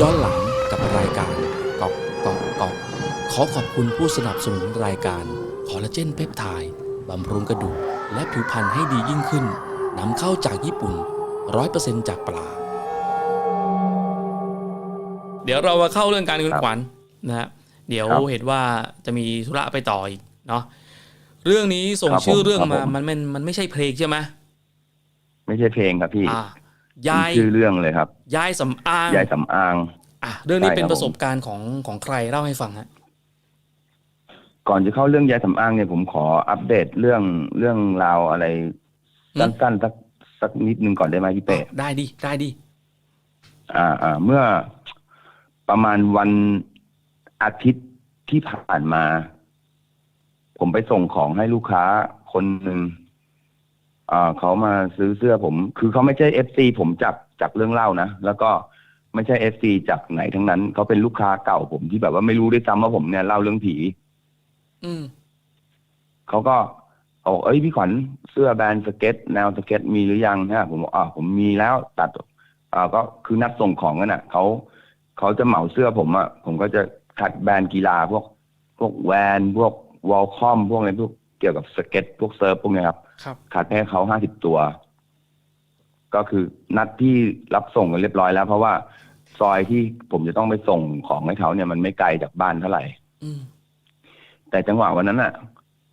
ย้อนหลังกับรายการกอกกอกกอกขอขอบคุณผู้สนับสนุนรายการคอลลาเจนเปปไทด์บำรุงกระดูกและผิวพรรณให้ดียิ่งขึ้นนำเข้าจากญี่ปุ่น 100%จากปลา เดี๋ยวเรามาเข้าเรื่องการเงินครับขวัญนะฮะเดี๋ยวครับเห็นว่าจะมีธุระไปต่ออีกเนาะเรื่องนี้ส่งครับผมชื่อเรื่องครับมาผมมันมันมันไม่ใช่เพลงใช่ไหมไม่ใช่เพลงครับพี่อ่า ยายชื่อเรื่องเลยครับ ยายสำอางยายสำอาง อะเรื่องนี้ใช่เป็นครับประสบการณ์ของของใครเล่าให้ฟังฮะก่อนจะเข้าเรื่องยายสำอางเนี่ยผมขออัปเดตเรื่องเรื่องราวอะไรสั้นๆสักสักนิดนึงก่อนได้ไหมพี่เป้ได้ดิได้ดิอ่าอ่าเมื่อประมาณวันอาทิตย์ที่ผ่านมา ผมไปส่งของให้ลูกค้าคนหนึ่งอ่า เขามาซื้อเสื้อผม คือเขาไม่ใช่เอฟซีผมจากจากเรื่องเล่านะ แล้วก็ไม่ใช่เอฟซีจากไหนทั้งนั้น เขาเป็นลูกค้าเก่าผมที่แบบว่าไม่รู้ด้วยซ้ำว่าผมเนี่ยเล่าเรื่องผี อืมเขาก็เอาเอ้ยพี่ขวัญเสื้อแบรนด์สเก็ต แนวสเก็ตมีหรือยังฮะผมบอกอ่าผมมีแล้วตัดอ่าก็คือนัดส่งของกันอะเขาเขาจะเหมาเสื้อผมอะผมก็จะคัดแบรนด์กีฬาพวก พวกแวนพวกวอลคอมพวกอะไรพวก เกี่ยวกับสเก็ตพวกเซิร์ฟพวกเนี้ยครับ ครับคัดให้เขาห้าสิบตัว ก็คือนัดที่รับส่งกันเรียบร้อยแล้ว เพราะว่าซอยที่ผมจะต้องไปส่งของให้เขาเนี่ยมันไม่ไกลจากบ้านเท่าไหร่ อืม แต่จังหวะวันนั้นอะ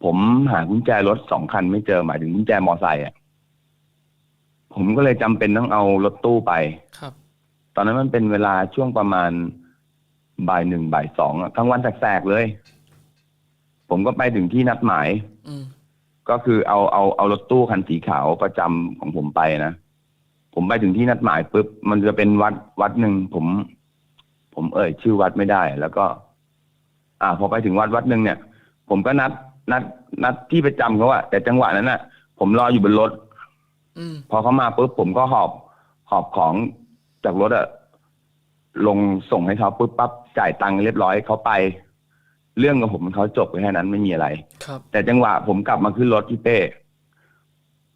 ผมหากุญแจรถสองคันไม่เจอหมายถึงกุญแจมอไซค์อะ ผมก็เลยจำเป็นต้องเอารถตู้ไป ครับ ตอนนั้นมันเป็นเวลาช่วงประมาณบ่ายหนึ่งบ่ายสองอะกลางวันแสกๆเลย ผมก็ไปถึงที่นัดหมายอืม ก็คือเอาเอาเอารถตู้คันสีขาวประจำของผมไปนะผมไปถึงที่นัดหมายปุ๊บมันจะเป็นวัดวัดหนึ่งผม ผมเอ่ย ชื่อวัดไม่ได้ แล้วก็ อ่า พอไปถึงวัดวัดหนึ่งเนี่ย ผมก็นัด นัด นัดที่ประจำเขาอะแต่จังหวะนั้นน่ะผมรออยู่บนรถอืมพอเขามาปุ๊บผมก็หอบ หอบของจากรถอะลงส่งให้เขาปุ๊บปั๊บจ่ายตังค์เรียบร้อยเขาไป เรื่องกับผมเขาจบไปแค่นั้นไม่มีอะไร ครับ แต่จังหวะผมกลับมาขึ้นรถพี่เป้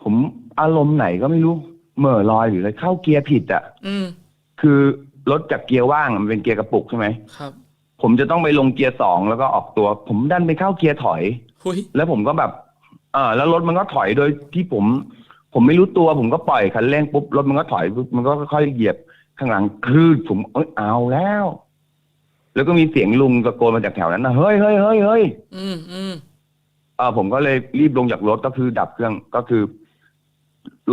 ผมอารมณ์ไหนก็ไม่รู้เหม่อลอยหรืออะไรเข้าเกียร์ผิดอะอืมคือรถจากเกียร์ว่างมันเป็นเกียร์กระปุกใช่ไหมครับผมจะต้องไปลงเกียร์สองแล้วก็ออกตัว ผมดันไปเข้าเกียร์ถอย หุยแล้วผมก็แบบ เออแล้วรถมันก็ถอยโดยที่ผม ผมไม่รู้ตัว ผมก็ปล่อยคันเร่งปุ๊บรถมันก็ถอยปุ๊บมันก็ค่อยๆเหยียบข้างหลังคลืดผมเอ้ยเอาแล้ว แล้วก็มีเสียงลุงตะโกนมาจากแถวนั้นนะเฮ้ยเฮ้ยเฮ้ยเฮ้ยอืมอืมเออผมก็เลยรีบลงจากรถก็คือดับเครื่องก็คือ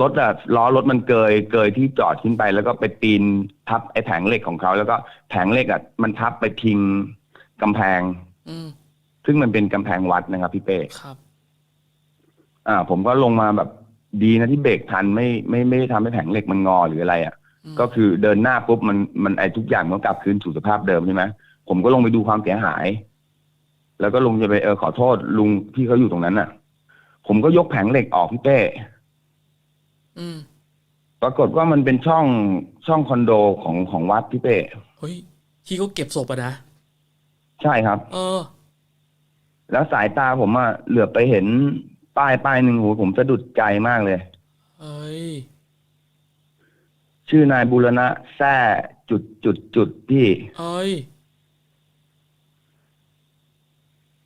รถอะล้อรถมันเกยเกยที่จอดขึ้นไป แล้วก็ไปปีนทับไอ้แผงเหล็กของเขาแล้วก็แผงเหล็กอะมันทับไปพิงกำแพง อืมซึ่งมันเป็นกำแพงวัดนะครับ พี่เป้ครับ อ่า ผมก็ลงมาแบบดีนะที่เบรกทันไม่ไม่ไม่ได้ทำให้แผงเหล็กมันงอหรืออะไรอะ่ะ อืมก็คือเดินหน้าปุ๊บมันมันไอทุกอย่างมันกลับคืนสู่สภาพเดิมใช่ไหม ผมก็ลงไปดูความเสียหาย แล้วก็ลงจะไปเออขอโทษลุงที่เขาอยู่ตรงนั้นน่ะ ผมก็ยกแผงเหล็กออกพี่เป้อืมปรากฏว่ามันเป็นช่องช่องคอนโดของของวัดพี่เป้เฮ้ยที่เขาเก็บศพอะนะ ใช่ครับ เออ แล้วสายตาผมอะเหลือบไปเห็นป้ายป้ายหนึ่งโหผมสะดุดใจมากเลยเฮ้ยชื่อนายบูรณะแซ่จุดจุดจุดพี่เฮ้ย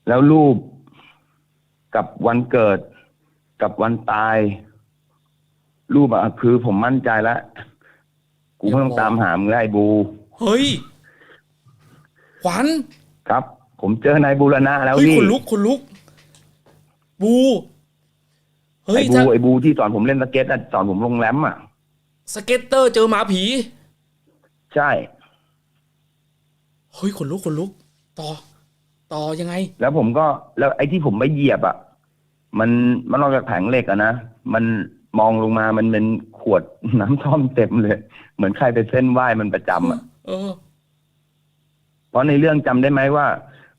แล้วรูปกับวันเกิดกับวันตาย รูปอะคือผมมั่นใจแล้วกูไม่ต้องตามหามึงแล้วไอ้บู เฮ้ย ขวัญครับ ผมเจอนายบูรณะแล้วเฮ้ยนี่ คนลุกคนลุก บู เฮ้ยไอ้บูถ้าไอ้บูที่สอนผมเล่นสเก็ตอะสอนผมลงแรมอะ สเก็ตเตอร์เจอหมาผี ใช่ เฮ้ยคนลุกคนลุก ต่อ ต่อยังไง แล้วผมก็แล้วไอ้ที่ผมไปเหยียบอะมันมันนอกจากแผงเหล็กอะนะมันมองลงมามันเป็นขวดน้ำท่อมเต็มเลย เหมือนใครไปเส้นไหว้มันประจำอะเออ เพราะในเรื่องจำได้ไหมว่า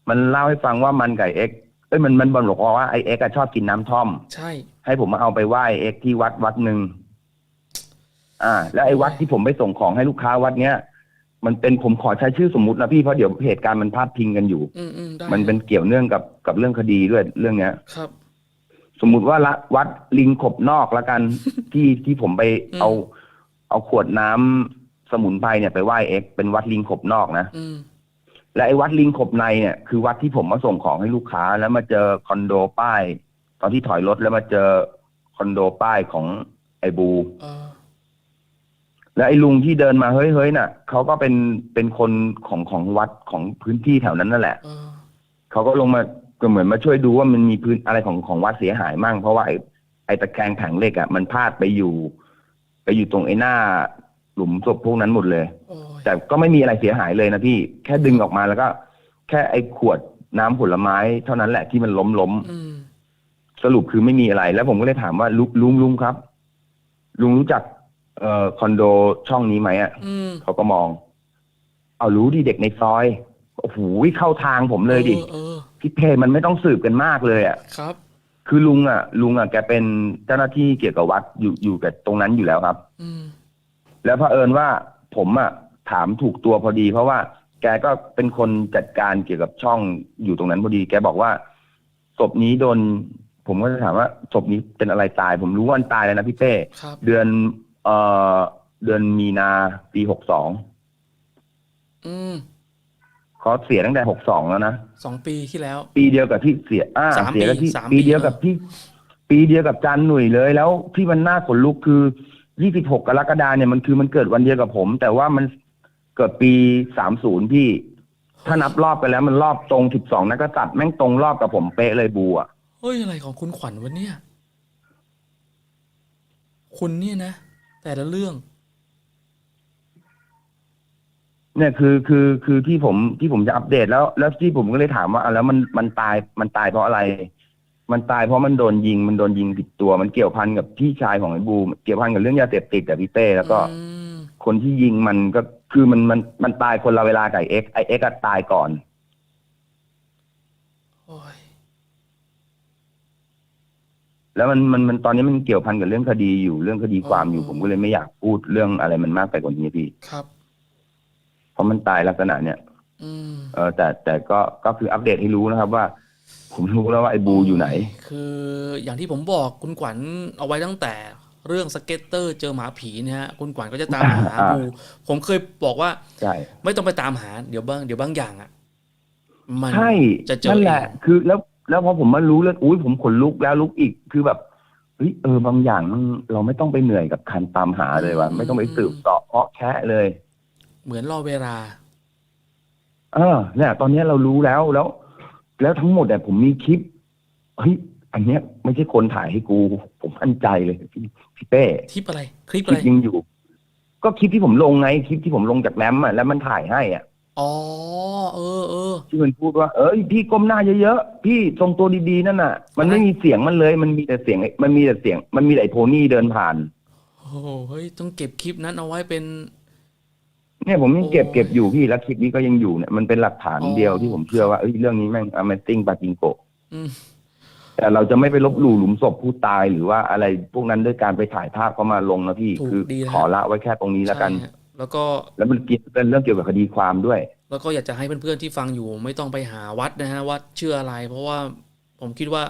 มันเล่าให้ฟังว่ามันกับเอ็กซ์เอ้ยมันมันบอกว่าไอเอ็กซ์อะชอบกินน้ำท่อม ใช่ ให้ผมมาเอาไปไหว้เอ็กซ์ที่วัดวัดหนึ่งอ่า แล้วไอ้วัดที่ผมไปส่งของให้ลูกค้าวัดเนี้ย มันเป็นผมขอใช้ชื่อสมมุตินะพี่เพราะเดี๋ยวเหตุการณ์มันพาดพิงกันอยู่ อืมอืมได้มันเป็นเกี่ยวเนื่องกับกับเรื่องคดีด้วยเรื่องเนี้ย ครับ สมมุติว่าละวัดลิงขบนอกละกัน ที่ที่ผมไปอืม เอา เอาขวดน้ำสมุนไพรเนี่ยไปไหว้เอ็กซ์เป็นวัดลิงขบนอกนะ อืม และไอ้วัดลิงขบในเนี่ยคือวัดที่ผมมาส่งของให้ลูกค้า แล้วมาเจอคอนโดป้าย ตอนที่ถอยรถแล้วมาเจอคอนโดป้ายของไอ้บูเออ แล้วไอ้ลุงที่เดินมาเฮ้ยเฮ้ยน่ะเขาก็เป็นเป็นคนของของวัดของพื้นที่แถวนั้นนั่นแหละเออเขาก็ลงมาก็เหมือนมาช่วยดูว่ามันมีพื้นอะไรของของวัดเสียหายมั่งเพราะว่าไอ้ไอ้ตะแกรงแผงเหล็กอะมันพลาดไปอยู่ ไปอยู่ตรงไอ้หน้า หลุมศพพวกนั้นหมดเลย โอ้ยแต่ก็ไม่มีอะไรเสียหายเลยนะพี่แค่ดึงออกมาแล้วก็ แค่ไอ้ขวดน้ำผลไม้เท่านั้นแหละที่มันล้มล้มอืมสรุปคือไม่มีอะไร แล้วผมก็เลยถามว่าลุงลุงลุงครับ ลุงรู้จัก เอ่อคอนโดช่องนี้ไหมอะอืมเขาก็มอง เอารู้ดิเด็กในซอยโอ้โหเข้าทางผมเลยดิออเออพี่เพมันไม่ต้องสืบกันมากเลยอะ ครับ คือลุงอะ ลุงอะแกเป็นเจ้าหน้าที่เกี่ยวกับวัดอยู่อยู่กับตรงนั้นอยู่แล้วครับ อืมแล้วเผอิญว่าผมอะถามถูกตัวพอดี เพราะว่าแกก็เป็นคนจัดการเกี่ยวกับช่องอยู่ตรงนั้นพอดี แกบอกว่าศพนี้โดน ผมก็จะถามว่าศพนี้เป็นอะไรตาย ผมรู้ว่ามันตายแล้วนะพี่เป้ ครับ เดือน เอ่อเดือนมีนาปีหกสองอืมเขาเสียตั้งแต่หกสองแล้วนะสองปีที่แล้ว ปีเดียวกับที่เสียอ่าสามเสียกับที่ปีสามปี ปีเดียวกับที่ ปีเดียวกับจันหนุ่ยเลย แล้วที่มันน่าขนลุกคือยี่สิบหกกรกฎาเนี่ยมันคือมันเกิดวันเดียวกับผม แต่ว่ามันเกิดปีสามศูนย์พี่ ถ้านับรอบไปแล้วมันรอบตรงสิบสองนักษัตริย์แม่งตรงรอบกับผมเป๊ะเลยบูอะ เฮ้ยอะไรของคุณขวัญวะเนี่ย คุณเนี่ยนะ แต่ละเรื่อง เนี่ยคือคือคือที่ผมที่ผมจะอัปเดตแล้ว แล้วที่ผมก็เลยถามว่าอะแล้วมันมันตายมันตายเพราะอะไร มันตายเพราะมันโดนยิง มันโดนยิงผิดตัว มันเกี่ยวพันกับพี่ชายของไอ้บูมเกี่ยวพันกับเรื่องยาเสพติดแต่พี่เต้แล้วก็ อืมคนที่ยิงมันก็คือมันมันมันตายคนละเวลากับไอ้เอ็กซ์ไอเอ็กซ์อะตายก่อน โอ้ย แล้วมันมันมันตอนนี้มันเกี่ยวพันกับเรื่องคดีอยู่เรื่องคดีความอยู่ ผมก็เลยไม่อยากพูดเรื่องอะไรมันมากไปกว่านี้พี่ ครับ เพราะมันตายลักษณะเนี้ยอืมเออแต่แต่ก็ก็คืออัปเดตให้รู้นะครับว่า ผมรู้แล้วว่าไอ้บูอยู่ไหน คืออย่างที่ผมบอกคุณขวัญเอาไว้ตั้งแต่เรื่องสเก็ตเตอร์เจอหมาผีเนี่ยฮะคุณขวัญก็จะตามหาอ่า บูผมเคยบอกว่า ใช่ ไม่ต้องไปตามหาเดี๋ยวบางเดี๋ยวบางอย่างอะ มันใช่จะเจอนั่นแหละ เอง คือแล้ว แล้วพอผมมารู้แล้วอุ้ยผมขนลุกแล้วลุกอีกคือแบบเฮ้ยเออบางอย่างมันเราไม่ต้องไปเหนื่อยกับการตามหาเลยว่ะไม่ต้องไปสืบเสอบเพาะแคะเลย เหมือนรอเวลา เออเนี่ยตอนนี้เรารู้แล้วแล้ว แล้วทั้งหมดเนี่ยผมมีคลิปเฮ้ยอันเนี้ยไม่ใช่คนถ่ายให้กู ผมมั่นใจเลยพี่พี่เป้คลิปอะไร คลิปคอะลิไรปยังอยู่ ก็คลิปที่ผมลงไงคลิปที่ผมลงจากแรมอะแล้วมันถ่ายให้อะ อ๋อ เออเออ ที่มันพูดว่า เอ้ยพี่ก้มหน้าเยอะๆพี่ทรงตัวดีๆนั่นน่ะ มันไม่มีเสียงมันเลย มันมีแต่เสียง มันมีแต่เสียง มันมีแต่ไอ้โพนี่เดินผ่าน โอ้โหเฮ้ย ต้องเก็บคลิปนั้นเอาไว้เป็น เนี่ยผมยังเก็บโอ้ย เก็บอยู่พี่แล้วคลิปนี้ก็ยังอยู่เนี่ยมันเป็นหลักฐานอ๋อเดียวที่ผมเชื่อว่าเอ้ยเรื่องนี้แม่ง Amazing ปาจิงโก อืม แต่เราจะไม่ไปลบหลู่หลุมศพผู้ตายหรือว่าอะไรพวกนั้นด้วยการไปถ่ายภาพเขามาลงนะพี่ ถูกคือดีแล้วขอละไว้แค่ตรงนี้แล้วกัน ใช่ฮะ แล้วก็แล้วมันเกี่ยวเป็นเรื่องเกี่ยวกับคดีความด้วย แล้วก็อยากจะให้เพื่อนๆที่ฟังอยู่ ไม่ต้องไปหาวัดนะฮะว่าเชื่ออะไร เพราะว่าผมคิดว่า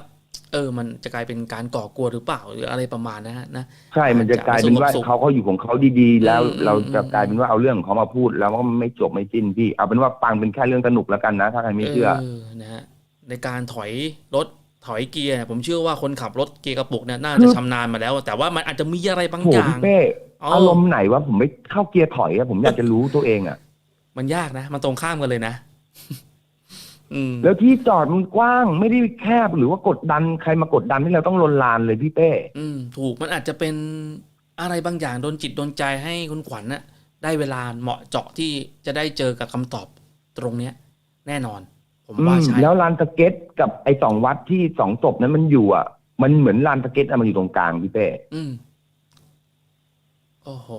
เออ มันจะกลายเป็นการก่อกวนหรือเปล่าหรืออะไรประมาณนะฮะนะใช่มันจะกลายเป็นว่าจะไม่สงบสุขเขาเขาอยู่ของเขาดีๆ แล้วอืมเราจะอืมกลายเป็นว่าเอาเรื่องของเขามาพูด แล้วก็ไม่จบไม่สิ้นพี่เอาเป็นว่าฟังเป็นแค่เรื่องสนุกแล้วกันนะ ถ้าใครไม่เชื่อเออนะฮะในการถอยรถ ถอยเกียร์เนี่ยผมเชื่อว่าคนขับรถเกียร์กระปุกเนี่ยน่าจะชำนาญมาแล้ว แต่ว่ามันอาจจะมีอะไรบางโหอย่างพี่เป้อ๋อออารมณ์ไหนวะผมไม่เข้าเกียร์ถอยอะผมอยากจะรู้ตัวเองอะมันยากนะ มันตรงข้ามกันเลยนะอืมแล้วที่จอดมันกว้างไม่ได้แคบหรือว่ากดดันใครมากดดันให้เราต้องลนลานเลยพี่เป้ อืม ถูกมันอาจจะเป็นอะไรบางอย่างโดนจิตโดนใจให้คุณขวัญน่ะได้เวลาเหมาะเจาะที่จะได้เจอกับคำตอบตรงเนี้ย แน่นอน ผมอืว่ามใช่ แล้วลานสเก็ตกับไอ้สองวัดที่สองศพนั้นมันอยู่อะ มันเหมือนลานสเก็ตอะมันอยู่ตรงกลางพี่เป้อืมโอ้โห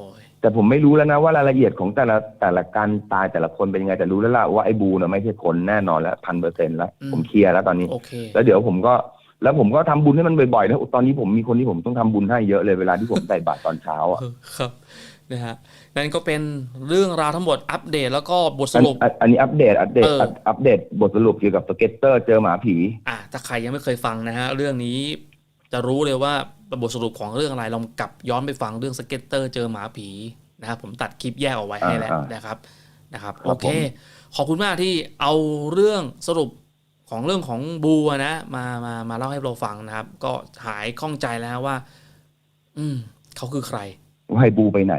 แต่ผมไม่รู้แล้วนะว่ารายละเอียดของแต่ละแต่ละการตายแต่ละคนเป็นยังไงแต่รู้แล้วล่ะว่าไอ้บูน่ะไม่ใช่คนแน่นอนแล้วพันเปอร์เซ็นต์แล้วอืมผมเคลียร์แล้วตอนนี้ โอเค แล้วเดี๋ยวผมก็ แล้วผมก็ทำบุญให้มันบ่อยๆนะตอนนี้ผมมีคนที่ผมต้องทำบุญให้เยอะเลยเวลาที่ผมใส่บาตรตอนเช้าอะเออครับนะฮะ นั่นก็เป็นเรื่องราวทั้งหมดอัปเดตแล้วก็บทสรุป อันนี้อัปเดตอัปเดตอัปเดตบทสรุปเกี่ยวกับสเก็ตเตอร์เจอหมาผี อะถ้าใครยังไม่เคยฟังนะฮะ เรื่องนี้จะรู้เลยว่าบทสรุปของเรื่องอะไรลองกลับย้อนไปฟังเรื่องสเก็ตเตอร์เจอหมาผีนะครับผมตัดคลิปแยกเอาไว้ให้แล้วนะครับนะครับโอเค ขอบคุณมากที่เอาเรื่องสรุปของเรื่องของบูนะ มามามาเล่าให้เราฟังนะครับ ก็หายข้องใจแล้วว่า อืมเขาคือใครว่าให้บูไปไหน